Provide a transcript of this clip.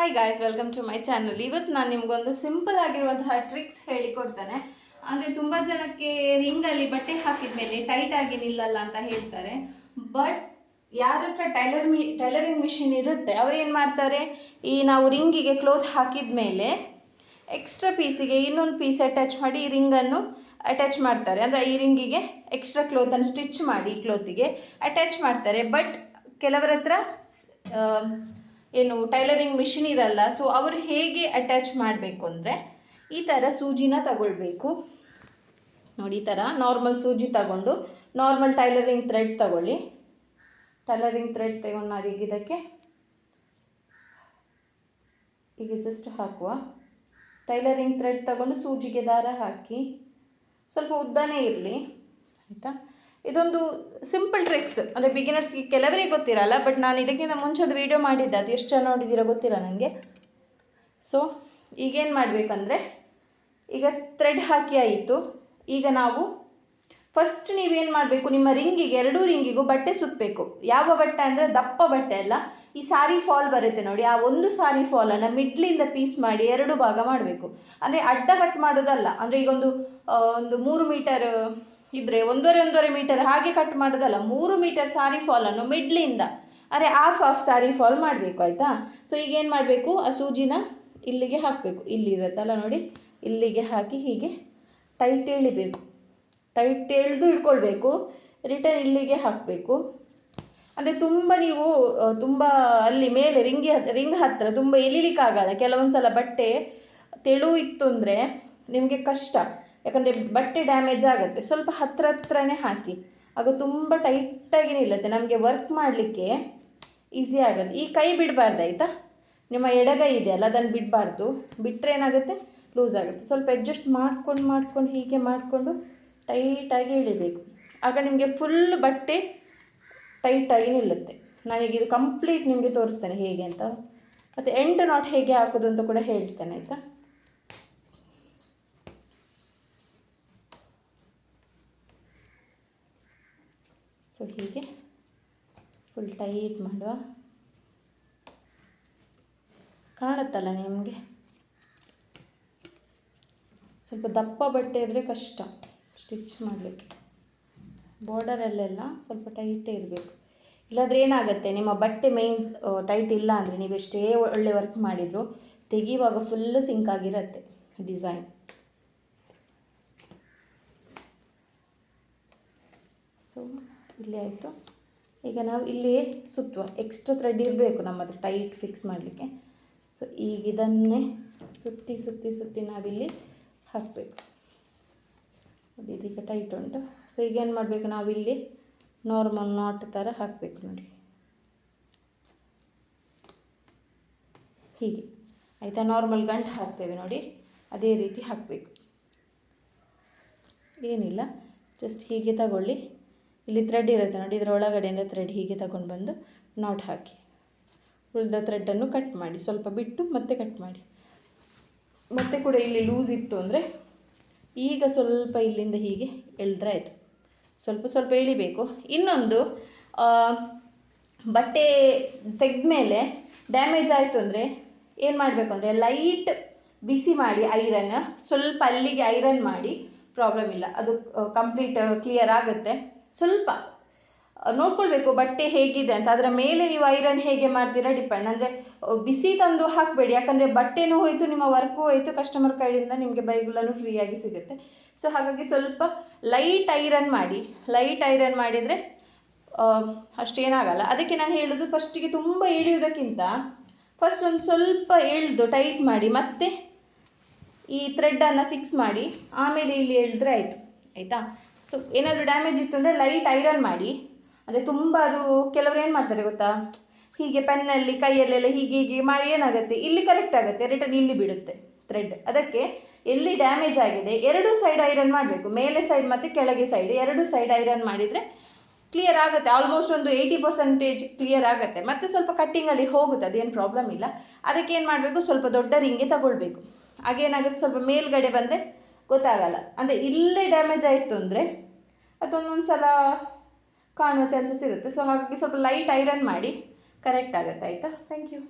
Hi guys welcome to my channel ಇವತ್ತು ನಾನು ನಿಮ್ಗೊಂದು ಸಿಂಪಲ್ ಆಗಿರುವಂತಹ ಟ್ರಿಕ್ಸ್ ಹೇಳಿಕೊಡ್ತೇನೆ ಅಂದರೆ ತುಂಬ ಜನಕ್ಕೆ ರಿಂಗಲ್ಲಿ ಬಟ್ಟೆ ಹಾಕಿದ ಮೇಲೆ ಟೈಟ್ ಆಗಿ ನಿಲ್ಲಲ್ಲ ಅಂತ ಹೇಳ್ತಾರೆ. ಬಟ್ ಯಾರ ಹತ್ರ ಟೈಲರ್ ಮಿ ಟೈಲರಿಂಗ್ ಮಿಷಿನ್ ಇರುತ್ತೆ, ಅವ್ರು ಏನು ಮಾಡ್ತಾರೆ? ಈ ನಾವು ರಿಂಗಿಗೆ ಕ್ಲೋತ್ ಹಾಕಿದ ಮೇಲೆ ಎಕ್ಸ್ಟ್ರಾ ಪೀಸಿಗೆ ಇನ್ನೊಂದು ಪೀಸ್ ಅಟ್ಯಾಚ್ ಮಾಡಿ ಈ ರಿಂಗನ್ನು ಅಟ್ಯಾಚ್ ಮಾಡ್ತಾರೆ. ಅಂದರೆ ಈ ರಿಂಗಿಗೆ ಎಕ್ಸ್ಟ್ರಾ ಕ್ಲೋತನ್ನು ಸ್ಟಿಚ್ ಮಾಡಿ ಈ ಕ್ಲೋತಿಗೆ ಅಟ್ಯಾಚ್ ಮಾಡ್ತಾರೆ. ಬಟ್ ಕೆಲವರ ಹತ್ರ ಏನು ಟೈಲರಿಂಗ್ ಮಿಷಿನ್ ಇರಲ್ಲ ಸೊ ಅವರು ಹೇಗೆ ಅಟ್ಯಾಚ್ ಮಾಡಬೇಕು ಅಂದರೆ ಈ ಥರ ಸೂಜಿನ ತಗೊಳ್ಬೇಕು. ನೋಡಿ ಈ ಥರ ನಾರ್ಮಲ್ ಸೂಜಿ ತಗೊಂಡು ನಾರ್ಮಲ್ ಟೈಲರಿಂಗ್ ಥ್ರೆಡ್ ತಗೊಳ್ಳಿ. ಟೈಲರಿಂಗ್ ಥ್ರೆಡ್ ತಗೊಂಡು ನಾವೀಗ ಇದಕ್ಕೆ ಈಗ ಜಸ್ಟ್ ಹಾಕುವ. ಟೈಲರಿಂಗ್ ಥ್ರೆಡ್ ತಗೊಂಡು ಸೂಜಿಗೆ ದಾರ ಹಾಕಿ, ಸ್ವಲ್ಪ ಉದ್ದನೇ ಇರಲಿ, ಆಯಿತಾ? ಇದೊಂದು ಸಿಂಪಲ್ ಟ್ರಿಕ್ಸ್ ಅಂದರೆ ಬಿಗಿನರ್ಸ್ಗೆ ಕೆಲವರಿಗೆ ಗೊತ್ತಿರಲ್ಲ ಬಟ್ ನಾನು ಇದಕ್ಕಿಂತ ಮುಂಚೆ ಒಂದು ವೀಡಿಯೋ ಮಾಡಿದ್ದೆ. ಅದು ಎಷ್ಟು ಜನ ನೋಡಿದ್ದೀರಾ ಗೊತ್ತಿಲ್ಲ ನನಗೆ. ಸೊ ಈಗೇನು ಮಾಡಬೇಕಂದ್ರೆ ಈಗ ಥ್ರೆಡ್ ಹಾಕಿ ಆಯಿತು. ಈಗ ನಾವು ಫಸ್ಟ್ ನೀವೇನು ಮಾಡಬೇಕು ನಿಮ್ಮ ರಿಂಗಿಗೆ ಎರಡೂ ರಿಂಗಿಗೂ ಬಟ್ಟೆ ಸುತ್ತಬೇಕು ಯಾವ ಬಟ್ಟೆ ಅಂದರೆ ದಪ್ಪ ಬಟ್ಟೆ ಅಲ್ಲ ಈ ಸಾರಿ ಫಾಲ್ ಬರುತ್ತೆ ನೋಡಿ. ಆ ಒಂದು ಸಾರಿ ಫಾಲನ್ನು ಮಿಡ್ಲಿಂದ ಪೀಸ್ ಮಾಡಿ ಎರಡು ಭಾಗ ಮಾಡಬೇಕು. ಅಂದರೆ ಅಡ್ಡ ಕಟ್ ಮಾಡೋದಲ್ಲ ಅಂದರೆ ಈಗ ಒಂದು ಆ, ಒಂದು ಮೂರು ಮೀಟರ್ ಇದ್ದರೆ ಒಂದೂವರೆ ಒಂದೂವರೆ ಮೀಟರ್ ಹಾಗೆ ಕಟ್ ಮಾಡೋದಲ್ಲ, ಮೂರು ಮೀಟರ್ ಸಾರಿ ಫಾಲನ್ನು ಮಿಡ್ಲಿಂದ ಅರೆ ಹಾಫ್ ಆಫ್ ಸಾರಿ ಫಾಲ್ ಮಾಡಬೇಕು, ಆಯಿತಾ? ಸೊ ಈಗ ಏನು ಮಾಡಬೇಕು? ಆ ಸೂಜಿನ ಇಲ್ಲಿಗೆ ಹಾಕಬೇಕು. ಇಲ್ಲಿ ಇರುತ್ತಲ್ಲ ನೋಡಿ, ಇಲ್ಲಿಗೆ ಹಾಕಿ ಹೀಗೆ ಟೈಟ್ ಎಳಿಬೇಕು. ಟೈಟ್ ಎಳೆದು ಇಟ್ಕೊಳ್ಬೇಕು. ರಿಟರ್ನ್ ಇಲ್ಲಿಗೆ ಹಾಕಬೇಕು. ಅಂದರೆ ತುಂಬ ನೀವು ತುಂಬ ಅಲ್ಲಿ ಮೇಲೆ ರಿಂಗಿ ಹತ್ರ ರಿಂಗ್ ಹತ್ತಿರ ತುಂಬ ಎಳಿಲಿಕ್ಕಾಗಲ್ಲ. ಕೆಲವೊಂದು ಸಲ ಬಟ್ಟೆ ತೆಳು ಇತ್ತು ಅಂದರೆ ನಿಮಗೆ ಕಷ್ಟ. ಯಾಕಂದರೆ ಬಟ್ಟೆ ಡ್ಯಾಮೇಜ್ ಆಗುತ್ತೆ. ಸ್ವಲ್ಪ ಹತ್ರ ಹತ್ರನೇ ಹಾಕಿ. ಆಗ ತುಂಬ ಟೈಟಾಗಿ ನಿಲ್ಲುತ್ತೆ ನಮಗೆ ವರ್ಕ್ ಮಾಡಲಿಕ್ಕೆ ಈಸಿ ಆಗುತ್ತೆ. ಈ ಕೈ ಬಿಡಬಾರ್ದು ಆಯಿತಾ? ನಿಮ್ಮ ಎಡಗೈ ಇದೆಯಲ್ಲ ಅದನ್ನು ಬಿಡಬಾರ್ದು. ಬಿಟ್ಟರೆ ಏನಾಗುತ್ತೆ? ಲೂಸ್ ಆಗುತ್ತೆ. ಸ್ವಲ್ಪ ಅಡ್ಜಸ್ಟ್ ಮಾಡ್ಕೊಂಡು ಮಾಡ್ಕೊಂಡು ಹೀಗೆ ಮಾಡಿಕೊಂಡು ಟೈಟಾಗಿ ಇಳಿಬೇಕು. ಆಗ ನಿಮಗೆ ಫುಲ್ ಬಟ್ಟೆ ಟೈಟಾಗಿ ನಿಲ್ಲುತ್ತೆ. ನಾನೀಗ ಇದು ಕಂಪ್ಲೀಟ್ ನಿಮಗೆ ತೋರಿಸ್ತೇನೆ ಹೇಗೆ ಅಂತ. ಮತ್ತು ಎಂಟು ನಾಟ್ ಹೇಗೆ ಹಾಕೋದು ಅಂತ ಕೂಡ ಹೇಳ್ತೇನೆ, ಆಯಿತಾ? ಸೊ ಹೀಗೆ ಫುಲ್ ಟೈಟ್ ಮಾಡುವ. ಕಾಣುತ್ತಲ್ಲ ನಿಮಗೆ? ಸ್ವಲ್ಪ ದಪ್ಪ ಬಟ್ಟೆ ಇದ್ದರೆ ಕಷ್ಟ ಸ್ಟಿಚ್ ಮಾಡಲಿಕ್ಕೆ. ಬಾರ್ಡರಲ್ಲೆಲ್ಲ ಸ್ವಲ್ಪ ಟೈಟೇ ಇರಬೇಕು. ಇಲ್ಲಾಂದರೆ ಏನಾಗುತ್ತೆ, ನಿಮ್ಮ ಬಟ್ಟೆ ಮೈನ್ ಟೈಟ್ ಇಲ್ಲ ಅಂದರೆ ನೀವು ಎಷ್ಟೇ ಒಳ್ಳೆ ವರ್ಕ್ ಮಾಡಿದರೂ ತೆಗೆಯುವಾಗ ಫುಲ್ಲು ಸಿಂಕ್ ಆಗಿರುತ್ತೆ ಡಿಸೈನ್ ಸೊ ಇಲ್ಲಿ ಆಯಿತು. ಈಗ ನಾವು ಇಲ್ಲಿ ಸುತ್ತುವ. ಎಕ್ಸ್ಟ್ರಾ ಥ್ರೆಡ್ ಇರಬೇಕು ನಮ್ಮ ಹತ್ರ ಟೈಟ್ ಫಿಕ್ಸ್ ಮಾಡಲಿಕ್ಕೆ. ಸೊ ಈಗ ಇದನ್ನೇ ಸುತ್ತಿ ಸುತ್ತಿ ಸುತ್ತಿ ನಾವಿಲ್ಲಿ ಹಾಕಬೇಕು. ನೋಡಿ, ಇದೀಗ ಟೈಟ್ ಉಂಟು. ಸೊ ಈಗ ಏನು ಮಾಡಬೇಕು ನಾವಿಲ್ಲಿ ನಾರ್ಮಲ್ ನಾಟ್ ಥರ ಹಾಕಬೇಕು ನೋಡಿ. ಹೀಗೆ. ಆಯಿತಾ? ನಾರ್ಮಲ್ ಗಂಟು ಹಾಕ್ತೇವೆ ನೋಡಿ. ಅದೇ ರೀತಿ ಹಾಕಬೇಕು. ಏನಿಲ್ಲ. ಜಸ್ಟ್ ಹೀಗೆ ತಗೊಳ್ಳಿ. ಇಲ್ಲಿ ಥ್ರೆಡ್ ಇರುತ್ತೆ ನೋಡಿ, ಇದರ ಒಳಗಡೆಯಿಂದ ಥ್ರೆಡ್ ಹೀಗೆ ತಗೊಂಡು ಬಂದು ನಾಟ್ ಹಾಕಿ. ಉಳಿದ ಥ್ರೆಡ್ಡನ್ನು ಕಟ್ ಮಾಡಿ, ಸ್ವಲ್ಪ ಬಿಟ್ಟು ಮತ್ತೆ ಕಟ್ ಮಾಡಿ. ಮತ್ತೆ ಕೂಡ ಇಲ್ಲಿ ಲೂಸ್ ಇತ್ತು ಅಂದರೆ ಈಗ ಸ್ವಲ್ಪ ಇಲ್ಲಿಂದ ಹೀಗೆ ಎಳೆದ್ರೆ ಆಯಿತು. ಸ್ವಲ್ಪ ಸ್ವಲ್ಪ ಎಳಿಬೇಕು. ಇನ್ನೊಂದು ಬಟ್ಟೆ ತೆಗೆದ ಮೇಲೆ ಡ್ಯಾಮೇಜ್ ಆಯಿತು ಅಂದರೆ ಏನು ಮಾಡಬೇಕು ಅಂದರೆ ಲೈಟ್ ಬಿಸಿ ಮಾಡಿ ಐರನ್ ಸ್ವಲ್ಪ ಅಲ್ಲಿಗೆ ಐರನ್ ಮಾಡಿ ಪ್ರಾಬ್ಲಮ್ ಇಲ್ಲ. ಅದು ಕಂಪ್ಲೀಟ್ ಕ್ಲಿಯರ್ ಆಗುತ್ತೆ. ಸ್ವಲ್ಪ ನೋಡ್ಕೊಳ್ಬೇಕು ಬಟ್ಟೆ ಹೇಗಿದೆ ಅಂತ. ಅದರ ಮೇಲೆ ನೀವು ಐರನ್ ಹೇಗೆ ಮಾಡ್ತೀರಾ ಡಿಪೆಂಡ್. ಅಂದರೆ ಬಿಸಿ ತಂದು ಹಾಕಬೇಡಿ. ಯಾಕಂದರೆ ಬಟ್ಟೆನೂ ಹೋಯಿತು ನಿಮ್ಮ ವರ್ಕು ಹೋಯಿತು ಕಸ್ಟಮರ್ ಕೈಯಿಂದ ನಿಮಗೆ ಬೈಗುಲನು ಫ್ರೀಯಾಗಿ ಸಿಗುತ್ತೆ. ಸೊ ಹಾಗಾಗಿ ಸ್ವಲ್ಪ ಲೈಟ್ ಐರನ್ ಮಾಡಿ. ಲೈಟ್ ಐರನ್ ಮಾಡಿದರೆ ಅಷ್ಟೇನಾಗಲ್ಲ. ಅದಕ್ಕೆ ನಾನು ಹೇಳೋದು ಫಸ್ಟಿಗೆ ತುಂಬ ಇಳಿಯೋದಕ್ಕಿಂತ ಫಸ್ಟ್ ಒಂದು ಸ್ವಲ್ಪ ಎಳೆದು ಟೈಟ್ ಮಾಡಿ, ಮತ್ತೆ ಈ ಥ್ರೆಡ್ಡನ್ನು ಫಿಕ್ಸ್ ಮಾಡಿ, ಆಮೇಲೆ ಇಲ್ಲಿ ಎಳೆದ್ರೆ ಆಯಿತು. ಆಯಿತಾ? ಸೊ ಏನಾದರೂ ಡ್ಯಾಮೇಜ್ ಇತ್ತು ಅಂದರೆ ಲೈಟ್ ಐರನ್ ಮಾಡಿ. ಅಂದರೆ ತುಂಬ ಅದು ಕೆಲವರು ಏನು ಮಾಡ್ತಾರೆ ಗೊತ್ತಾ? ಹೀಗೆ ಪೆನ್ನಲ್ಲಿ ಕೈಯಲ್ಲೆಲ್ಲ ಹೀಗೆ ಹೀಗೆ ಮಾಡಿ ಏನಾಗುತ್ತೆ? ಇಲ್ಲಿ ಕರೆಕ್ಟ್ ಆಗುತ್ತೆ ರಿಟರ್ನ್ ಇಲ್ಲಿ ಬಿಡುತ್ತೆ ಥ್ರೆಡ್ ಅದಕ್ಕೆ ಎಲ್ಲಿ ಡ್ಯಾಮೇಜ್ ಆಗಿದೆ, ಎರಡು ಸೈಡ್ ಐರನ್ ಮಾಡಬೇಕು. ಮೇಲೆ ಸೈಡ್ ಮತ್ತು ಕೆಳಗೆ ಸೈಡ್ ಎರಡು ಸೈಡ್ ಐರನ್ ಮಾಡಿದರೆ ಕ್ಲಿಯರ್ ಆಗುತ್ತೆ. ಆಲ್ಮೋಸ್ಟ್ ಒಂದು ಏಯ್ಟಿ ಪರ್ಸೆಂಟೇಜ್ ಕ್ಲಿಯರ್ ಆಗುತ್ತೆ. ಮತ್ತು ಸ್ವಲ್ಪ ಕಟ್ಟಿಂಗಲ್ಲಿ ಹೋಗುತ್ತೆ, ಅದೇನು ಪ್ರಾಬ್ಲಮ್ ಇಲ್ಲ. ಅದಕ್ಕೆ ಏನು ಮಾಡಬೇಕು? ಸ್ವಲ್ಪ ದೊಡ್ಡ ರಿಂಗೆ ತಗೊಳ್ಬೇಕು. ಹಾಗೇನಾಗುತ್ತೆ? ಸ್ವಲ್ಪ ಮೇಲ್ಗಡೆ ಬಂದರೆ ಗೊತ್ತಾಗಲ್ಲ. ಅಂದರೆ ಇಲ್ಲೇ ಡ್ಯಾಮೇಜ್ ಆಯಿತು ಅಂದರೆ ಅದೊಂದೊಂದು ಸಲ ಕಾಣುವ ಚಾನ್ಸಸ್ ಇರುತ್ತೆ. ಸೊ ಹಾಗಾಗಿ ಸ್ವಲ್ಪ ಲೈಟ್ ಐರನ್ ಮಾಡಿ ಕರೆಕ್ಟ್ ಆಗುತ್ತೆ, ಆಯಿತಾ? Thank you